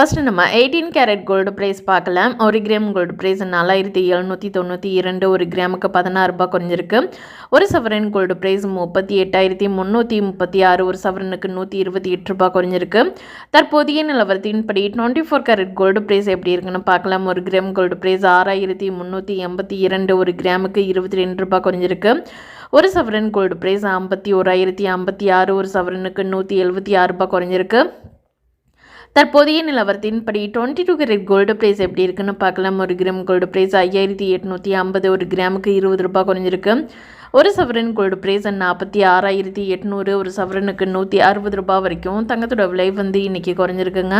First நம்ம eighteen carrot gold price பார்க்கலாம். ஒரு கிராம் கோல்டு ப்ரைஸ் நாலாயிரத்தி எழுநூற்றி தொண்ணூற்றி இரண்டு ஒரு கிராமுக்கு பதினாறு ரூபாய் குறைஞ்சிருக்கு. ஒரு சவரன் கோல்டு ப்ரைஸ் முப்பத்தி எட்டாயிரத்தி முந்நூற்றி முப்பத்தி ஆறு ஒரு சவரனுக்கு நூற்றி இருபத்தி எட்டு ரூபாய் குறைஞ்சிருக்கு. தற்போதைய நிலவரத்தின்படி twenty four carat gold price எப்படி இருக்குன்னு பார்க்கலாம். ஒரு கிராம் கோல்டு ப்ரைஸ் ஆறாயிரத்தி முந்நூற்றி எண்பத்தி இரண்டு ஒரு கிராமுக்கு இருபத்தி ரெண்டு ரூபாய் குறைஞ்சிருக்கு. ஒரு சவரன் கோல்டு ப்ரைஸ் ஐம்பத்தி ஓராயிரத்தி ஐம்பத்தி ஆறு ஒரு சவரனுக்கு நூற்றி எழுபத்தி ஆறு ரூபாய் குறைஞ்சிருக்கு. தற்போதைய நிலவரத்தின்படி twenty two carat gold price எப்படி இருக்குன்னு பார்க்கலாம். ஒரு கிராம் கோல்டு ப்ரைஸ் ஐயாயிரத்தி எட்நூற்றி ஐம்பது ஒரு கிராமுக்கு இருபது ரூபாய் குறைஞ்சிருக்கு. ஒரு சவரன் கோல்டு ப்ரைஸ் நாற்பத்தி ஆறாயிரத்தி எட்நூறு ஒரு சவரனுக்கு நூற்றி அறுபது ரூபாய் வரைக்கும் தங்கத்தோட விலை வந்து இன்றைக்கி குறைஞ்சிருக்குங்க.